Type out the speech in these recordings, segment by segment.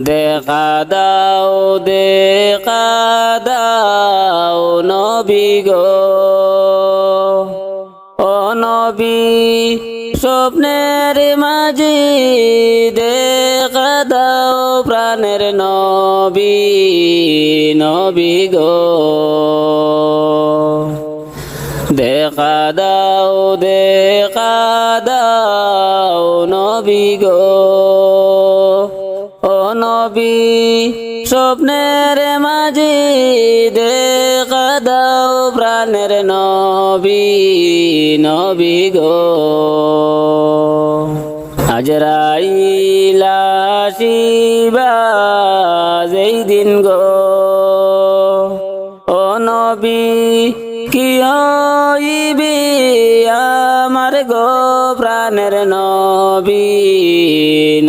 দেখা দাও দেখা দাও নবী গো। ও নবী, স্বপ্নের মাঝি দেখা দাও প্রাণের নবী নবী গো। দেখা দাও দেখা দাও নবী গো। নবী স্বপ্নের মাঝে দেখা দাও প্রাণের নবী নবী গো। আজরাইলা শিবা যেই দিন গো। ও নবী কি হইবি আমার গো প্রাণের নবী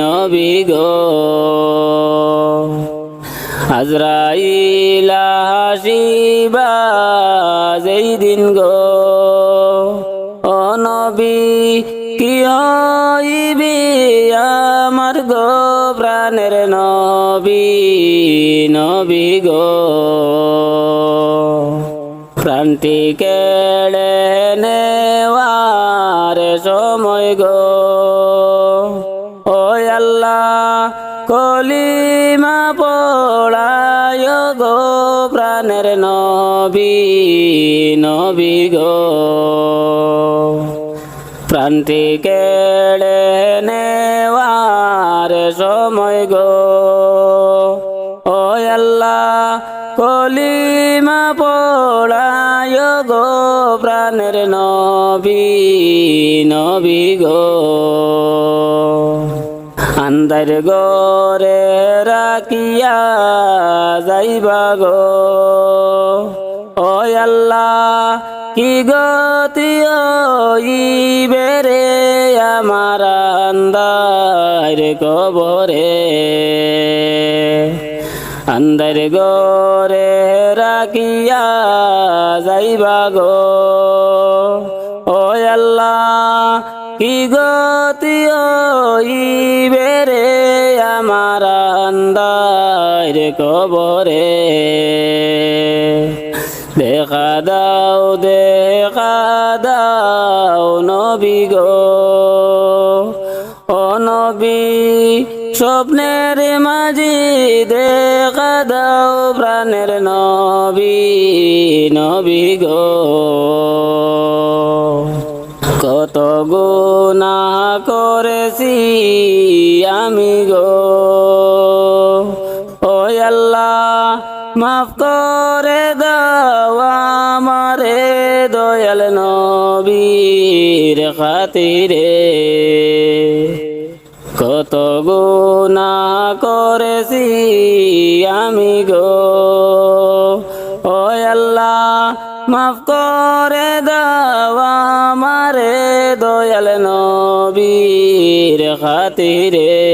নবী গো। আজরাইলা হাসিবা যেই দিন গো। ও নবী, কি হইবি আমার গো প্রাণের নবী নবী গো। প্রাণটি কেড়ে নেওয়ার সময় গো। ও আল্লাহ, কলিমা পড়ায় গো প্রাণের নবী নবী গো। প্রান্তি কেড়ে নেওয়ার সময় গো। ও আল্লাহ, কলিমা পড়ায় গো প্রাণের নবী নবী গো। আন্দার গরে রাখিয়া যাইবা গো। ও আল্লাহ কি গতি বেরে আমার আন্দার কবরে? আন্দার গরে রাখিয়া যাইবা গো। ও আল্লাহ, কি গতি বেরে আমার আন্দার কবরে? দেখা দাও দেখা দাও নবী গো। ও নবী স্বপ্নের মাঝি দেখা দাও প্রাণের নবী নবী গো। কত গুণা করেছি আমি গো। ও আল্লাহ, মাফ করে দাও দয়াল নবীর খাতিরে। কত গুণা করেছি আমি গো? ও আল্লাহ, মাফ করে দাও আমারে দয়াল নবীর খাতিরে।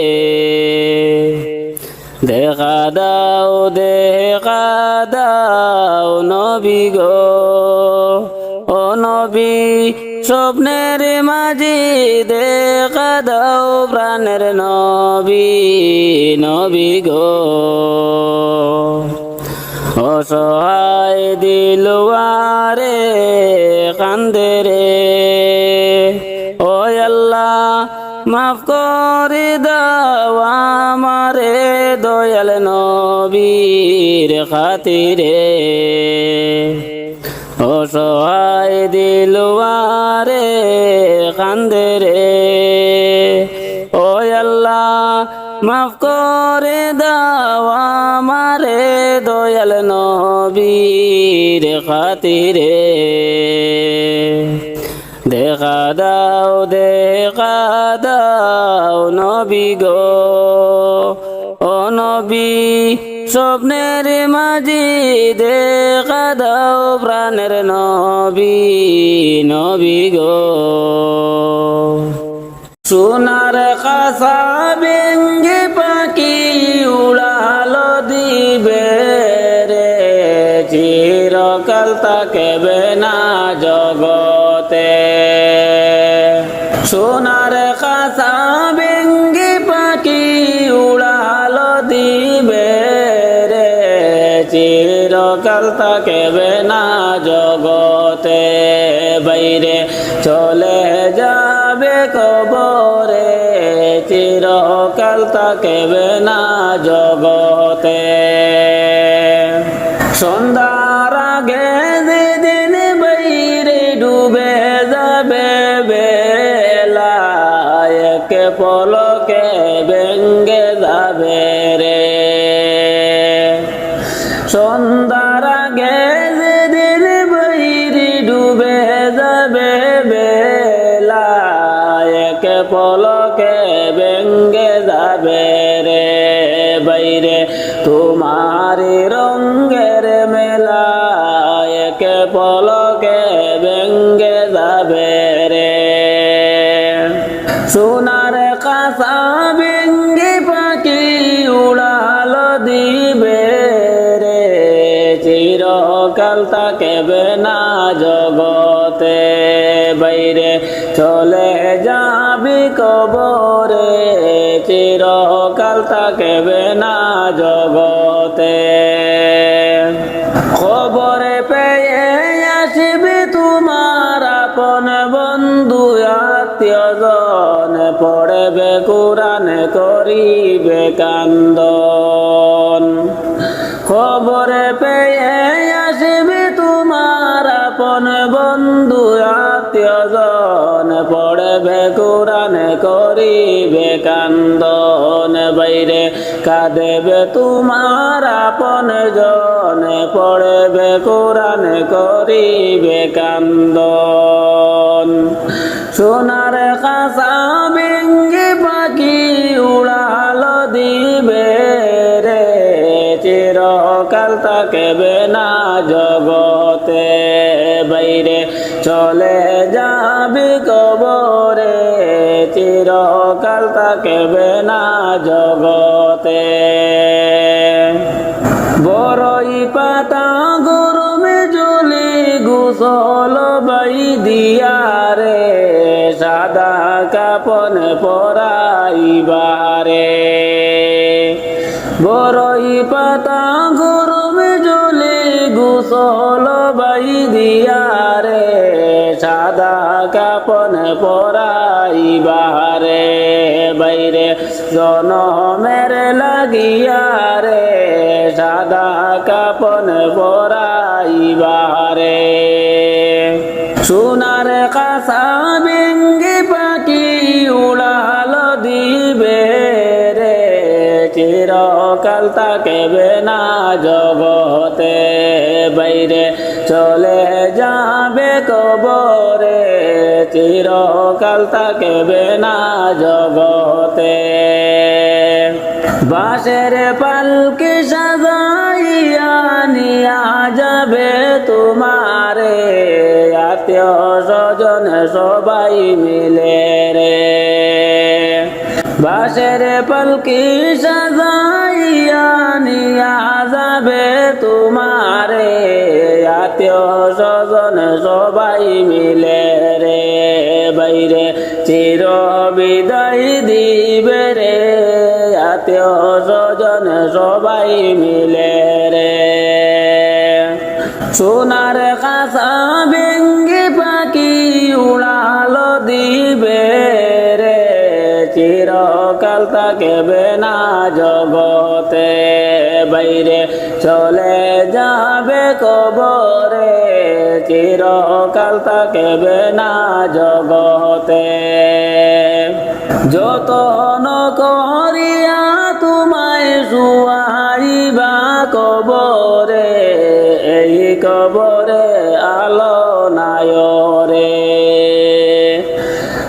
দেখা দাও দেখা দাও নবী গো। ও নবী স্বপ্নের মাঝি দেখা দাও প্রাণের নবী নবী গো। অসহায় দিলুয়ারে কান্দে রে। ও আল্লাহ মাফ করে দাও দয়াল নবীর খাতিরে। অসহায় দিলুয়ারে কান্দে রে। ও আল্লাহ মাফ করে দাও আমারে দয়াল নবীর খাতিরে। দেখা দাও দেখা দাও নবী গো। ও নবী স্বপ্নের মাঝি দেখা দাও প্রাণের নবী নবী গো। সোনার কাসা বেঙ্গে পাখি উড়ালো দিবে রে। চিরকাল তাকে না জগতে। সোনার কাসা চিরকাল থাকবে না জগতে? বাইরে চলে যাবে কবরে চিরকাল থাকবে না জগতে? সন্ধ্যার সন্ধ্যার আগে যেদিন বাইরে ডুবে যাবে বেলা, এক পলকে ব্যঙ্গে যাবে রে বাইরে তোমার রঙ্গের মেলা, এক পলকে ব্যঙ্গে যাবে রে। সোনার কাঁচা চিরকাল থাকবে না জগতে? বাইরে চলে যাবি কবরে চিরকাল থাকবে না জগতে? খবরে পেয়ে আসবে তোমার আপন বন্ধু, আত্মীয়জন, পড়বে কোরআন করিবে কান্দন পড়বে কোরআন করিবে কান্দন বাইরে। কাঁদেবে তোমার আপন জন, পড়বে কোরআন করিবে কান্দন। সোনার কাঁচা বেঙ্গে চলে যাবি কবরে, চিরকাল থাকবে না জগতে। বড়ই পাতা গরমে জলে গোসল বাই দিয়া রে সাদা কাপন পরাইবারে। বড়ই পাতা গরমে জলে গোসল বাই দিয়া সাদা কাপন পরাইবারে বাইরে জনমের লাগিয়া রে, সাদা কাপন পরাইবারে সোনার কাঁচা বেঙ্গে পাখি উড়াল দিবে রে, চিরকাল থাকবে না জগতে, বাইরে চলে যাবে কবরে, চিরকাল থাকবে না জগতে। বাঁশের পালকে সাজাইয়া নিয়া যাবে তোমারে, আত্মীয় স্বজন সবাই মিলে রে। বাঁশের পালকি সাজাইয়া নিয়া যাবে তোমারে আত্মীয় স্বজন সবাই মিলে রে বাইরে চির বিদায় দিবে রে। আত্মীয় স্বজন সবাই মিলে রে। সোনার কাঁচা বেঙ্গে পাখি উড়াল দিবে রে। চিরকাল থাকবে না জগতে। বাইরে চলে যাবে কবরে, চিরকাল থাকবে না জগতে। যতন করিয়া তোমায় শুয়াইবা কবরে, এই কবরে আলো নায়রে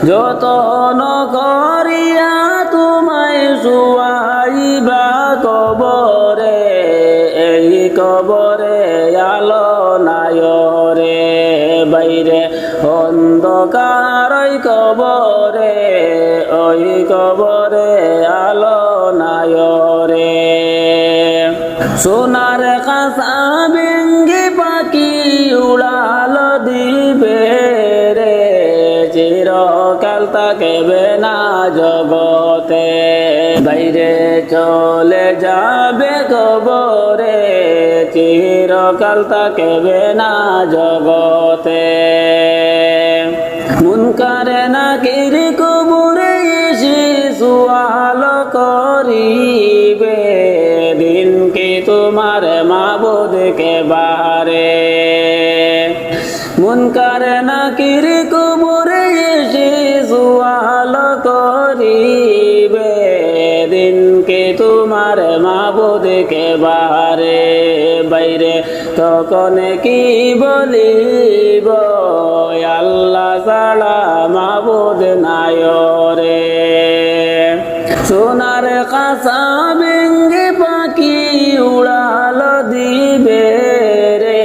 যতন ওই কবরে আলো নায়রে। সোনার কাঁচা বেঙ্গে পাখি উড়াল দিবে রে। চিরকাল থাকবে না জগতে। বাইরে চলে যাবে কবরে, চিরকাল তাকেবে না জগতে। মুনকারে না কিরি কবুরে করিবে দিন কি তোমার মাবুদকে বাহারে। মুনকারে না কিরি কবুরে এসে সুয়াল করিবে দিন কে তোমার মাবুদকে বাহারে। বাইরে তখন কি বলিব? আল্লাহ ছাড়া মাবুদ নায়রে সোনার কাঁচা ভেঙ্গে পাখি উড়াল দিবে রে।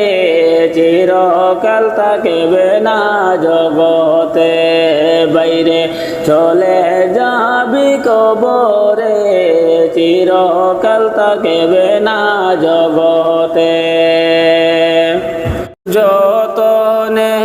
চিরকাল তাকেবে না জগতে, বাইরে চলে যাবি কবরে। চিরকাল তাকেবে না জগতে। যতনে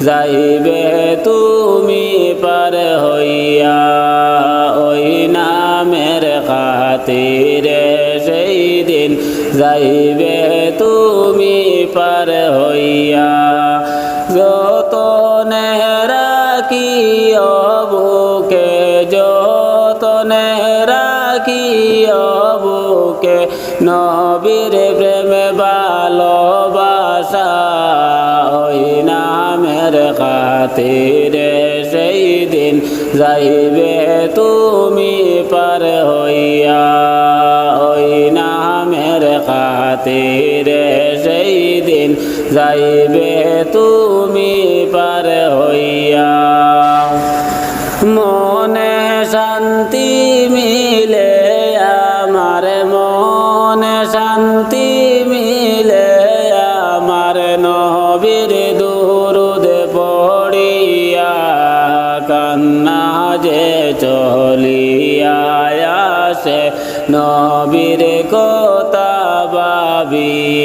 যাইবে তুমি পার হইয়া ওই নামের খাতিরে সেই দিন যাইবে তুমি পার হইয়া যত নেহরা অবুকে খাতিরে সেই দিন যাইবে তুমি পার হইয়া, ওই নামের খাতিরে সেই দিন যাইবে তুমি পার হইয়া। মনে শান্তি মিলে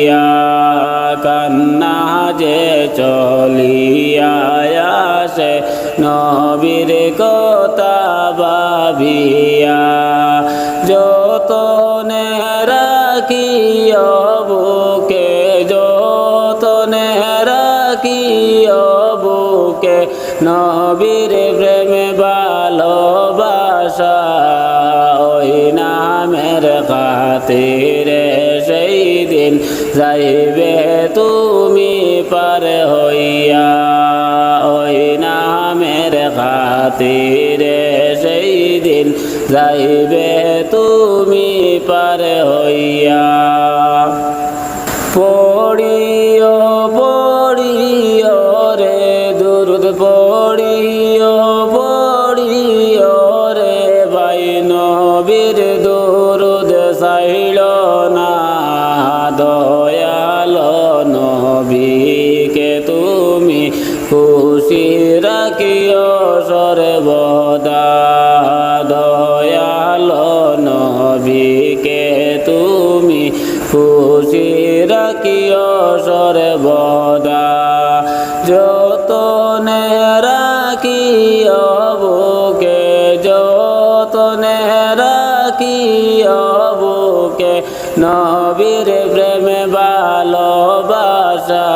বাবিয়া কান্না যে চলিয়া আসে নবীর কথা বাবিয়া যত রাখি অবুকে যত রাখি অবুকে নবীর প্রেমে ভালোবাসা, ওই নামের দিন যাইবে তুমি পার হইয়া ওই নামের খাতিরে সেই দিন যাইবে তুমি পার হইয়া। পড়িও যতনে রাখিও বুকে যতনে রাখিও বুকে নবীর প্রেমে ভালোবাসা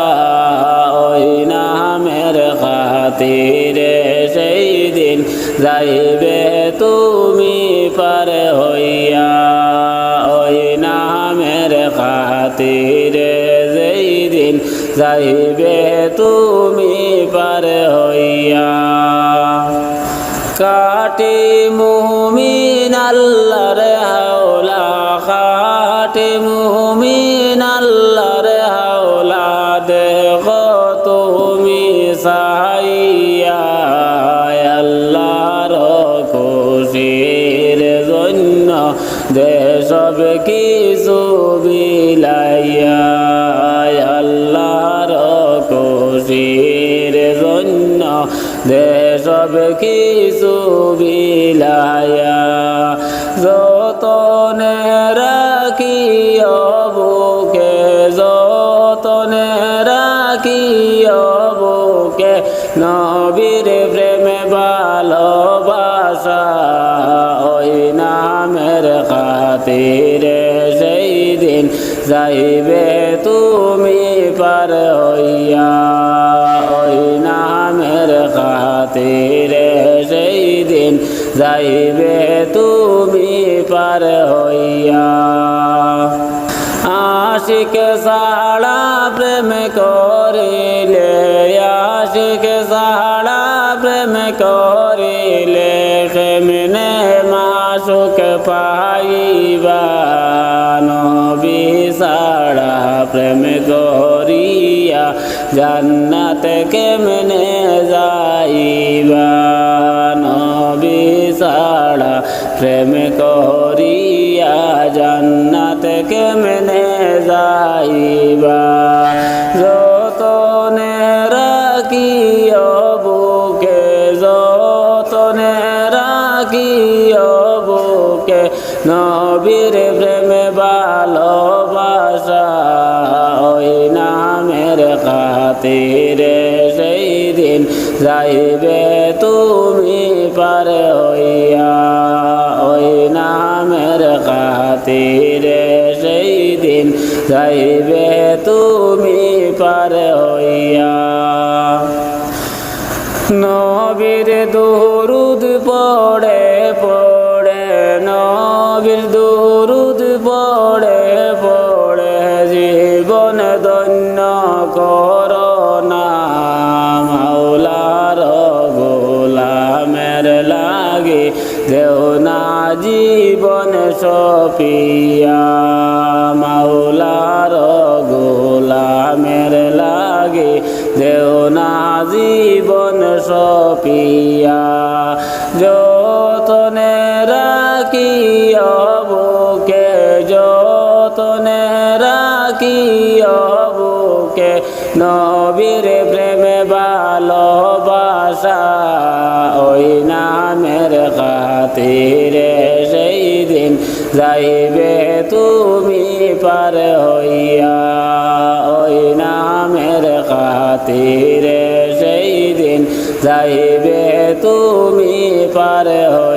ওই নামের খাতিরে সেই দিন যাইবে তুমি পার হইয়া, ওই নামের খাতিরে যেই দিন যাইবে তুমি পার হইয়া। কাটি মুমিন আল্লাহর হাওলা কাটি মুমিন দেশব কিছু বিলায়া যত যতনে রাখি বুকে যতনে রাখি বুকে নবীর যাইবে তুমি পার হইয়া। আশিক সাড়া প্রেম করিলে, আশিক সাড়া প্রেম করিলে কেমনে মাসুক পাইবা। নবী সাড়া প্রেম করিয়া জান্নাত কেমনে যাইবা? প্রেম করিয়া জান্নাত কেমনে যাইবা যাইবে তুমি পার হইয়া। নবীর দুরুদ পড়ে পড়ে, নবীর দুরুদ পড়ে পড়ে, জীবন ধন্য করোনা মাওলার গোলামের লাগে দেও না জীবন সপিয়া মাওলার গোলামের লাগে দেও না জীবন সপিয়া যতনে রাখি বুকে যতনে রাখি বুকে নবীর খাতিরে সেই দিন যাইবে তুমি পারে হইয়া